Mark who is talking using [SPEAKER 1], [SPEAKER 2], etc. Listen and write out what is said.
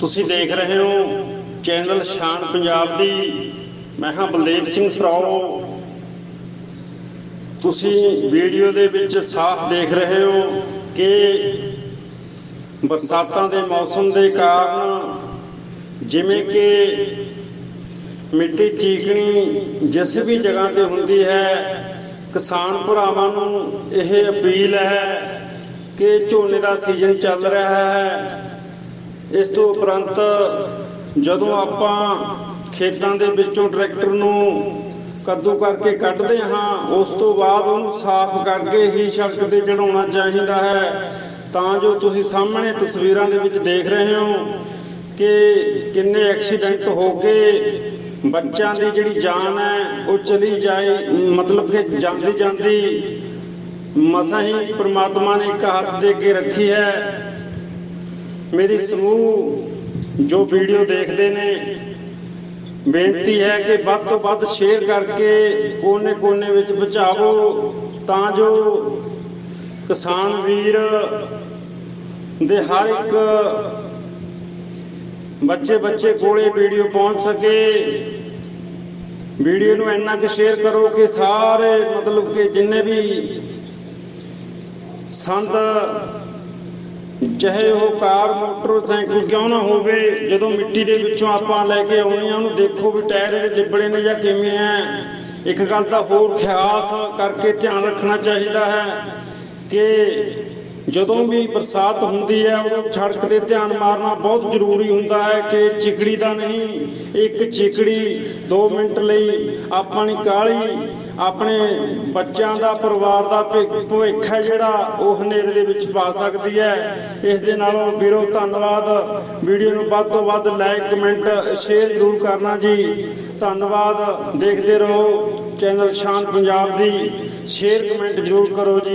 [SPEAKER 1] ਤੁਸੀਂ ਦੇਖ ਰਹੇ ਹੋ ਚੈਨਲ ਸ਼ਾਨ ਪੰਜਾਬ ਦੀ। ਮੈਂ ਹਾਂ ਬਲਦੇਵ ਸਿੰਘ ਸਰਾਓ। ਤੁਸੀਂ ਵੀਡੀਓ ਦੇ ਵਿੱਚ ਸਾਫ਼ ਦੇਖ ਰਹੇ ਹੋ ਕਿ ਬਰਸਾਤਾਂ ਦੇ ਮੌਸਮ ਦੇ ਕਾਰਨ ਜਿਵੇਂ ਕਿ ਮਿੱਟੀ ਚੀਕਣੀ ਜਿਸ ਵੀ ਜਗ੍ਹਾ ਤੇ ਹੁੰਦੀ ਹੈ, ਕਿਸਾਨ ਭਰਾਵਾਂ ਨੂੰ ਇਹ ਅਪੀਲ ਹੈ ਕਿ ਝੋਨੇ ਦਾ ਸੀਜ਼ਨ ਚੱਲ ਰਿਹਾ ਹੈ। ਇਸ ਤੋਂ ਉਪਰੰਤ ਜਦੋਂ ਆਪਾਂ ਖੇਤਾਂ ਦੇ ਵਿੱਚੋਂ ਟਰੈਕਟਰ ਨੂੰ ਕੱਦੂ ਕਰਕੇ ਕੱਢਦੇ ਹਾਂ, ਉਸ ਤੋਂ ਬਾਅਦ ਉਹਨੂੰ ਸਾਫ਼ ਕਰਕੇ ਹੀ ਸੜਕ ਤੇ ਚੜਾਉਣਾ ਚਾਹੀਦਾ ਹੈ। ਤਾਂ ਜੋ ਤੁਸੀਂ ਸਾਹਮਣੇ ਤਸਵੀਰਾਂ ਦੇ ਵਿੱਚ ਦੇਖ ਰਹੇ ਹੋ ਕਿ ਕਿੰਨੇ ਐਕਸੀਡੈਂਟ ਹੋ ਕੇ ਬੱਚਿਆਂ ਦੀ ਜਿਹੜੀ ਜਾਨ ਹੈ, ਉਹ ਚਲੀ ਜਾਏ। ਮਤਲਬ ਕਿ ਜਾਂਦੀ ਜਾਂਦੀ ਮਸਾਂ ਹੀ ਪ੍ਰਮਾਤਮਾ ਨੇ ਇੱਕ ਹੱਥ ਦੇ ਕੇ ਰੱਖੀ ਹੈ। ਮੇਰੀ ਸਮੂਹ ਜੋ ਵੀਡੀਓ ਦੇਖਦੇ ਨੇ, ਬੇਨਤੀ ਹੈ ਕਿ ਵੱਧ ਤੋਂ ਵੱਧ ਸ਼ੇਅਰ ਕਰਕੇ ਕੋਨੇ-ਕੋਨੇ ਵਿੱਚ ਪਹੁੰਚਾਵੋ, ਤਾਂ ਜੋ ਕਿਸਾਨ ਵੀਰ ਦੇ ਹਰ ਇੱਕ ਬੱਚੇ ਬੱਚੇ ਕੋਲੇ ਵੀਡੀਓ ਪਹੁੰਚ ਸਕੇ। ਵੀਡੀਓ ਨੂੰ ਇੰਨਾ ਕਿ ਸ਼ੇਅਰ ਕਰੋ ਕਿ ਸਾਰੇ ਮਤਲਬ ਕਿ ਜਿੰਨੇ ਵੀ ਸੰਤ ਚਾਹੇ ਉਹ ਕਾਰ ਮੋਟਰਸਾਈਕਲ ਕਿਉਂ ਨਾ ਹੋਵੇ, ਜਦੋਂ ਮਿੱਟੀ ਦੇ ਵਿੱਚੋਂ ਆਪਾਂ ਲੈ ਕੇ ਆਉਣੀ ਆ ਉਹਨੂੰ ਦੇਖੋ ਵੀ ਟਾਇਰ ਇਹਦੇ ਲਿਬੜੇ ਨੇ ਜਾਂ ਕਿਵੇਂ ਹੈ। ਇੱਕ ਗੱਲ ਦਾ ਹੋਰ ਖਿਆਸ ਕਰਕੇ ਧਿਆਨ ਰੱਖਣਾ ਚਾਹੀਦਾ ਹੈ ਕਿ ਜਦੋਂ ਵੀ ਬਰਸਾਤ ਹੁੰਦੀ ਹੈ, ਉਦੋਂ ਸੜਕ ਤੇ ਧਿਆਨ ਮਾਰਨਾ ਬਹੁਤ ਜ਼ਰੂਰੀ ਹੁੰਦਾ ਹੈ ਕਿ ਚਿਕੜੀ ਦਾ ਨਹੀਂ, ਇੱਕ ਚਿਕੜੀ 2 ਮਿੰਟ ਲਈ, ਆਪਾਂ ਨੇ ਕਾਲੀ ਆਪਣੇ ਬੱਚਿਆਂ ਦਾ, ਪਰਿਵਾਰ ਦਾ ਭਵਿ- ਭਵਿੱਖ ਹੈ ਜਿਹੜਾ ਉਹ ਹਨੇਰੇ ਦੇ ਵਿੱਚ ਪਾ ਸਕਦੀ ਹੈ। ਇਸ ਦੇ ਨਾਲੋਂ ਵੀਰੋ, ਧੰਨਵਾਦ। ਵੀਡੀਓ ਨੂੰ ਵੱਧ ਤੋਂ ਵੱਧ ਲਾਈਕ, ਕਮੈਂਟ, ਸ਼ੇਅਰ ਜ਼ਰੂਰ ਕਰਨਾ ਜੀ। ਧੰਨਵਾਦ। ਦੇਖਦੇ ਰਹੋ ਚੈਨਲ ਸ਼ਾਨ ਪੰਜਾਬ ਦੀ। ਸ਼ੇਅਰ, ਕਮੈਂਟ ਜ਼ਰੂਰ ਕਰੋ ਜੀ।